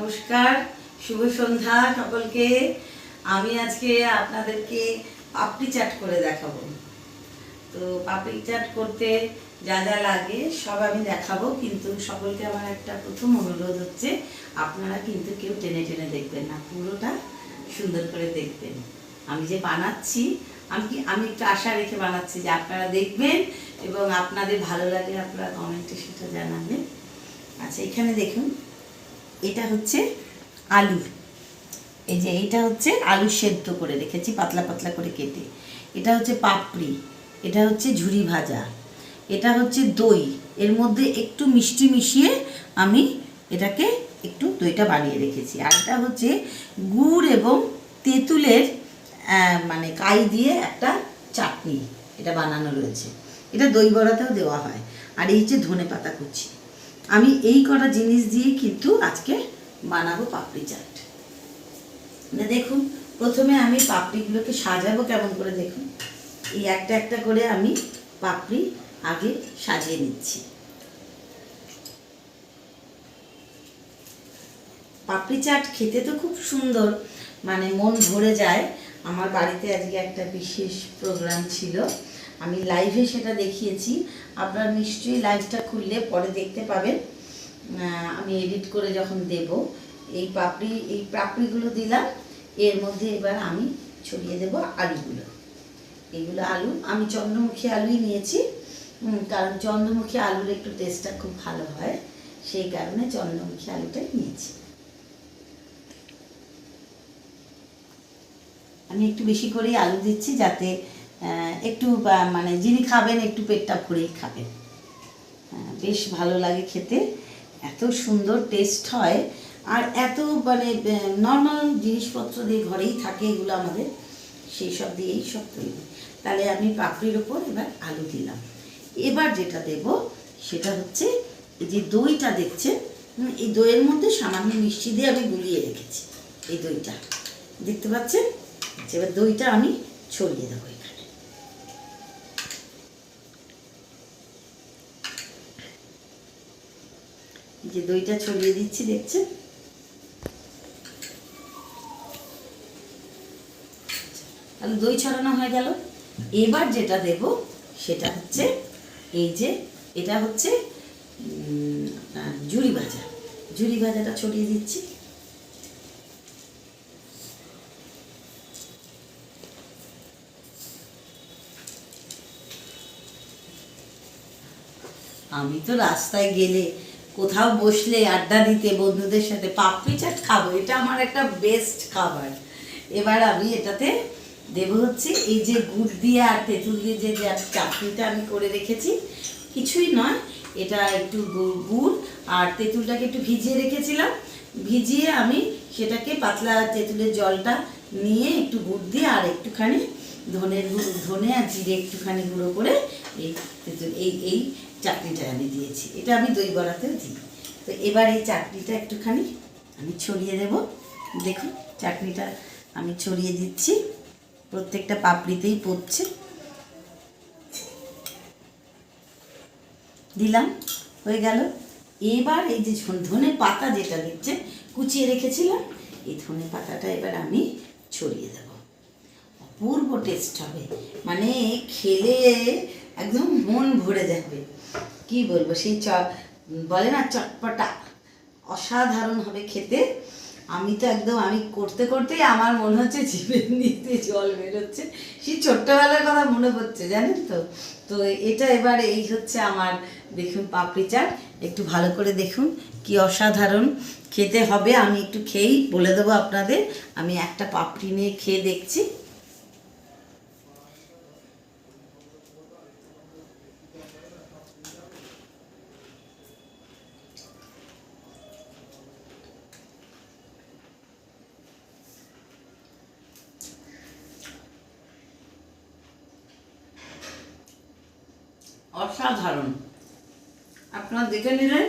নমস্কার, শুভ সন্ধ্যা সকলকে। আমি আজকে আপনাদেরকে পাপড়ি চাট করে দেখাবো। তো পাপড়ি চাট করতে যা যা লাগে সব আমি দেখাবো, কিন্তু সকলকে আমার একটা প্রথম অনুরোধ হচ্ছে, আপনারা কিন্তু কেউ টেনে টেনে দেখবেন না, পুরোটা সুন্দর করে দেখবেন। আমি যে বানাচ্ছি, আমি কি, আমি একটু আশা রেখে বানাচ্ছি যে আপনারা দেখবেন এবং আপনাদের ভালো লাগে আপনারা কমেন্টে সেটা জানাবেন। আচ্ছা এখানে দেখুন। এটা হচ্ছে আলু। এই যে এটা হচ্ছে আলু সেদ্ধ করে রেখেছি, পাতলা পাতলা করে কেটে। এটা হচ্ছে পাপড়ি, এটা হচ্ছে ঝুরি ভাজা, এটা হচ্ছে দই। এর মধ্যে একটু মিষ্টি মিশিয়ে আমি এটাকে একটু দইটা বানিয়ে রেখেছি। আর এটা হচ্ছে গুড় এবং তেঁতুলের মানে কাই দিয়ে একটা চাটনি এটা বানানো রয়েছে। এটা দই বড়াতেও দেওয়া হয়। আর এই যে ধনে পাতা কুচি। আমি এই কটা জিনিস দিয়ে কিন্তু আজকে বানাবো পাপড়ি চাট। না দেখুন, প্রথমে আমি পাপড়িগুলোকে সাজাবো কেমন করে দেখুন। এই একটা একটা করে আমি পাপড়ি আগে সাজিয়ে নিচ্ছি। পাপড়ি চাট খেতে তো খুব সুন্দর মানে মন ভরে যায়। আমার বাড়িতে আজকে একটা বিশেষ প্রোগ্রাম ছিল। আমি লাইভে সেটা দেখিয়েছি। আপনারা নিশ্চয়ই লাইভটা খুললে পরে দেখতে পাবেন। আমি এডিট করে যখন দেব, এই পাপড়ি, এই পাপড়িগুলো দিলাম, এর মধ্যে এবার আমি ছড়িয়ে দেব আলুগুলো। এগুলো আলু, আমি চন্দ্রমুখী আলুই নিয়েছি কারণ চন্দ্রমুখী আলুর একটু টেস্টটা খুব ভালো হয়, সেই কারণে চন্দ্রমুখী আলুটাই নিয়েছি। আমি একটু বেশি করেই আলু দিচ্ছি যাতে একটু মানে যিনি খাবেন একটু পেটটা ভরেই খাবেন। বেশ ভালো লাগে খেতে। এত সুন্দর টেস্ট হয়। আর এত মানে নর্মাল জিনিসপত্র দিয়ে ঘরেই থাকে এগুলো আমাদের। সেই সব দিয়েই সব তৈরি। তাহলে আমি পাপড়ির ওপর এবার আলু দিলাম। এবার যেটা দেব সেটা হচ্ছে যে দইটা দেখছেন? হুম, এই দইয়ের মধ্যে সামান্য মিষ্টি দিয়ে আমি গুলিয়ে রেখেছি। এই দইটা। দেখতে পাচ্ছেন? এবার দইটা আমি ছড়িয়ে দেবো এখানে এই যে দইটা ছড়িয়ে দিচ্ছি, দেখছেন? তাহলে দই ছড়ানো হয়ে গেল। এবার যেটা দেব, সেটা হচ্ছে এই যে, এটা হচ্ছে ঝুরি ভাজা। ঝুরি ভাজাটা ছড়িয়ে দিচ্ছি। আমি তো রাস্তায় গেলে কোথাও বসলে আড্ডা দিতে, বন্ধুদের সাথে পাপড়ি চাট খাব, এটা আমার একটা বেস্ট খাবার। এবার আমি এটাতে দেবো হচ্ছে এই যে গুড় দিয়ে আর তেঁতুল দিয়ে যে চাটনিটা আমি করে রেখেছি, কিছুই নয়, এটা একটু গুড় আর তেঁতুলটাকে একটু ভিজিয়ে রেখেছিলাম। ভিজিয়ে আমি সেটাকে পাতলা তেঁতুলের জলটা নিয়ে একটু গুড় দিয়ে আর একটুখানি ধনের গুঁড়ো ধনে আর জিরে একটুখানি গুঁড়ো করে এই তেঁতুল এই এই চাটনিটা আমি দিয়েছি। এটা আমি দই বড়াতেও দিই। তো এবার এই চাটনিটা একটুখানি আমি ছড়িয়ে দেব। দেখুন, চাটনিটা আমি ছড়িয়ে দিচ্ছি। প্রত্যেকটা পাপড়িতেই পড়ছে। দিলাম, হয়ে গেল। এবার এই যে ধনে পাতা যেটা দিচ্ছে, কুচিয়ে রেখেছিলাম, এই ধনে পাতাটা এবার আমি ছড়িয়ে দেব। অপূর্ব টেস্ট হবে। মানে খেলে একদম মন ভরে যাবে। কি বলব, সেই চ, বলে না চটপটা। অসাধারণ হবে খেতে। আমি তো একদম, আমি করতে করতেই আমার মনে হচ্ছে জিভের নিতে জল বেরোচ্ছে। সেই ছোট্টবেলার কথা মনে পড়ছে, জানেন তো? তো এটা এবার এই হচ্ছে আমার দেখুন পাপড়ি চাট। একটু ভালো করে দেখুন কি অসাধারণ খেতে হবে। আমি একটু খেয়েই বলে দেবো আপনাদের। আমি একটা পাপড়ি নিয়ে খেয়ে দেখছি। অসাধারণ। আপনারা দেখে নিলেন,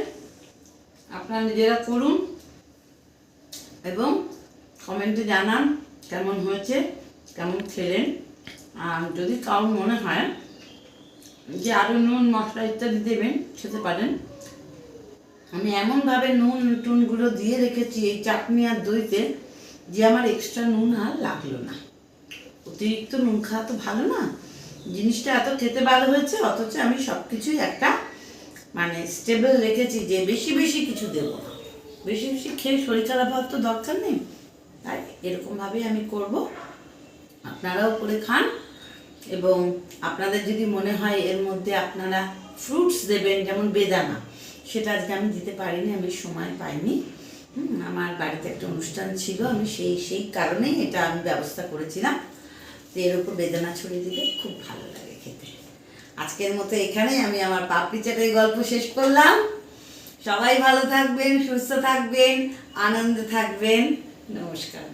আপনারা নিজেরা করুন এবং কমেন্টে জানান কেমন হয়েছে, কেমন খেলেন। আর যদি কারোর মনে হয় যে আরও নুন, মশলা ইত্যাদি দেবেন, খেতে পারেন। আমি এমনভাবে নুন, টুনগুলো দিয়ে রেখেছি এই চাটনি আর দইতে যে আমার এক্সট্রা নুন আর লাগল না। অতিরিক্ত নুন খাওয়া তো ভালো না। জিনিসটা এত খেতে ভালো হয়েছে, অথচ আমি সব কিছুই একটা মানে স্টেবল রেখেছি যে বেশি বেশি কিছু দেবো না। বেশি বেশি খেয়ে শরীর খারাপ হওয়ার তো দরকার নেই। তাই এরকমভাবেই আমি করব। আপনারাও করে খান এবং আপনাদের যদি মনে হয় এর মধ্যে আপনারা ফ্রুটস দেবেন, যেমন বেদানা, সেটা আজকে আমি দিতে পারিনি, আমি সময় পাইনি। আমার বাড়িতে একটা অনুষ্ঠান ছিল, আমি সেই সেই কারণেই এটা আমি ব্যবস্থা করেছিলাম। এর উপর বেদনা ছড়িয়ে দিলে খুব ভালো লাগে খেতে। আজকের মতো এখানে আমি আমার পাপড়ি চাটের গল্প শেষ করলাম। সবাই ভালো থাকবেন, সুস্থ থাকবেন, আনন্দে থাকবেন। নমস্কার।